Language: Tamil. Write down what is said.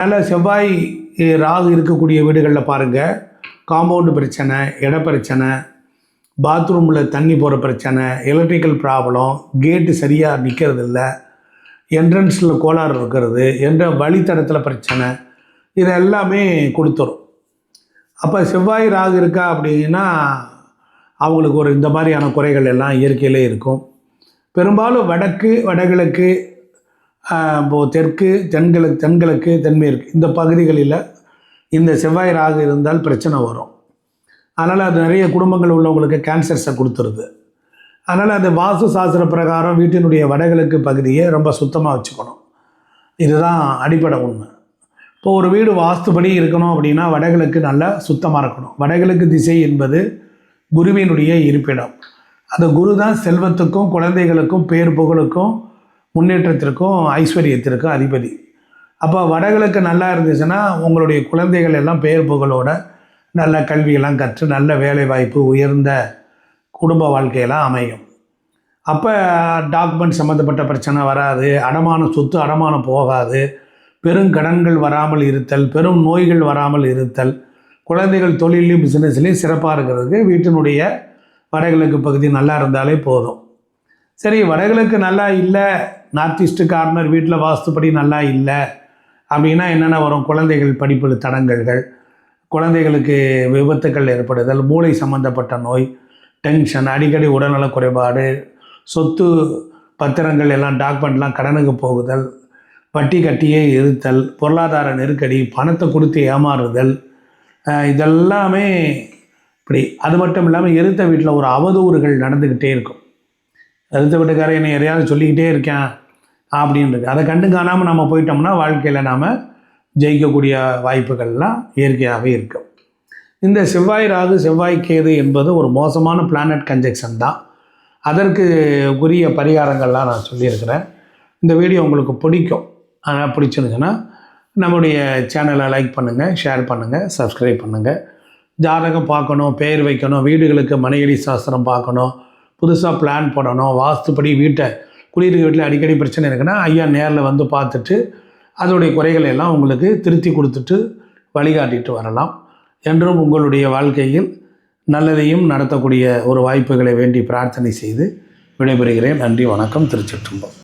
அதனால் செவ்வாய் ராகு இருக்கக்கூடிய வீடுகளில் பாருங்கள் காம்பவுண்டு பிரச்சனை இட பிரச்சனை பாத்ரூமில் தண்ணி போகிற பிரச்சனை எலக்ட்ரிக்கல் ப்ராப்ளம் கேட்டு சரியாக நிற்கிறது இல்லை. என்ட்ரன்ஸில் கோளாறு இருக்கிறது என்ற வழித்தடத்தில் பிரச்சனை இது எல்லாமே கொடுத்துரும். அப்போ செவ்வாய் ராகு இருக்கா அப்படின்னா அவங்களுக்கு ஒரு இந்த மாதிரியான குறைகள் எல்லாம் இயற்கையிலே இருக்கும். பெரும்பாலும் வடக்கு வடகிழக்கு இப்போது இப்போ தெற்கு தென்கிழக்கு தென்கிழக்கு தென்மேற்கு இந்த பகுதிகளில் இந்த செவ்வாய் ராகு இருந்தால் பிரச்சனை வரும். அதனால் அது நிறைய குடும்பங்கள் உள்ளவங்களுக்கு கேன்சர்ஸை கொடுத்துருது. அதனால் அந்த வாஸ்து சாஸ்திர பிரகாரம் வீட்டினுடைய வடகிழக்கு பகுதியை ரொம்ப சுத்தமாக வச்சுக்கணும். இதுதான் அடிப்படை உண்மை. இப்போ ஒரு வீடு வாஸ்துபடி இருக்கணும் அப்படின்னா வடகிழக்கு நல்லா சுத்தமாக இருக்கணும். வடகிழக்கு திசை என்பது குருவினுடைய இருப்பிடம். அந்த குரு தான் செல்வத்துக்கும் குழந்தைகளுக்கும் பேர் புகழுக்கும் முன்னேற்றத்திற்கும் ஐஸ்வர்யத்திற்கும் அதிபதி. அப்போ வடகிழக்கு நல்லா இருந்துச்சுன்னா உங்களுடைய குழந்தைகள் எல்லாம் பெயர் புகழோட நல்ல கல்வியெல்லாம் கற்று நல்ல வேலை வாய்ப்பு உயர்ந்த குடும்ப வாழ்க்கையெல்லாம் அமையும். அப்போ டாக்குமெண்ட் சம்மந்தப்பட்ட பிரச்சனை வராது அடமான சொத்து அடமானம் போகாது பெருங்கடன்கள் வராமல் இருத்தல் பெரும் நோய்கள் வராமல் இருத்தல் குழந்தைகள் தொழிலையும் பிஸ்னஸ்லையும் சிறப்பாக இருக்கிறதுக்கு வீட்டினுடைய வடகிழக்கு பகுதி நல்லா இருந்தாலே போதும். சரி வடகிழக்கு நல்லா இல்லை நார்த் ஈஸ்ட் கார்னர் வீட்டில் வாஸ்துப்படி நல்லா இல்லை அப்படின்னா என்னென்ன வரும்? குழந்தைகள் படிப்பில் தடங்கல்கள் குழந்தைகளுக்கு விபத்துக்கள் ஏற்படுதல் மூளை சம்பந்தப்பட்ட நோய் டென்ஷன் அடிக்கடி உடல்நலக் குறைபாடு சொத்து பத்திரங்கள் எல்லாம் டாக்குமெண்ட்லாம் கடனுக்கு போகுதல் வட்டி கட்டியே இருத்தல் பொருளாதார நெருக்கடி பணத்தை கொடுத்து ஏமாறுதல் இதெல்லாமே இப்படி. அது மட்டும் இல்லாமல் இருத்த வீட்டில் ஒரு அவதூறுகள் நடந்துக்கிட்டே இருக்கும். எதிர்த்த வீட்டுக்காரன் என்னை எதையாவது சொல்லிக்கிட்டே இருக்கேன் அப்படின்றது. அதை கண்டு காணாமல் நம்ம போயிட்டோம்னா வாழ்க்கையில் நாம் ஜெயிக்கக்கூடிய வாய்ப்புகள்லாம் இயற்கையாகவே இருக்கும். இந்த செவ்வாய் ராகு செவ்வாய் கேது என்பது ஒரு மோசமான பிளானட் கன்ஜெக்ஷன் தான். அதற்கு உரிய பரிகாரங்கள்லாம் நான் சொல்லியிருக்கிறேன். இந்த வீடியோ உங்களுக்கு பிடிக்கும். ஆனால் பிடிச்சிருந்துச்சுன்னா நம்முடைய சேனலை லைக் பண்ணுங்கள் ஷேர் பண்ணுங்கள் சப்ஸ்கிரைப் பண்ணுங்கள் ஜாதகம் பார்க்கணும் பெயர் வைக்கணும் வீடுகளுக்கு மனையடி சாஸ்திரம் பார்க்கணும். புதுசாக பிளான் போடணும் வாஸ்துப்படி வீட்டை குடியிருக்க வீட்டில் அடிக்கடி பிரச்சனை இருக்குன்னா ஐயா நேரில் வந்து பார்த்துட்டு அதோடைய குறைகளை எல்லாம் உங்களுக்கு திருத்தி கொடுத்துட்டு வழிகாட்டிட்டு வரலாம். என்றும் உங்களுடைய வாழ்க்கையில் நல்லதையும் நடத்தக்கூடிய ஒரு வாய்ப்புகளை வேண்டி பிரார்த்தனை செய்து விடைபெறுகிறேன். நன்றி வணக்கம். திருச்சிற்றம்பலம்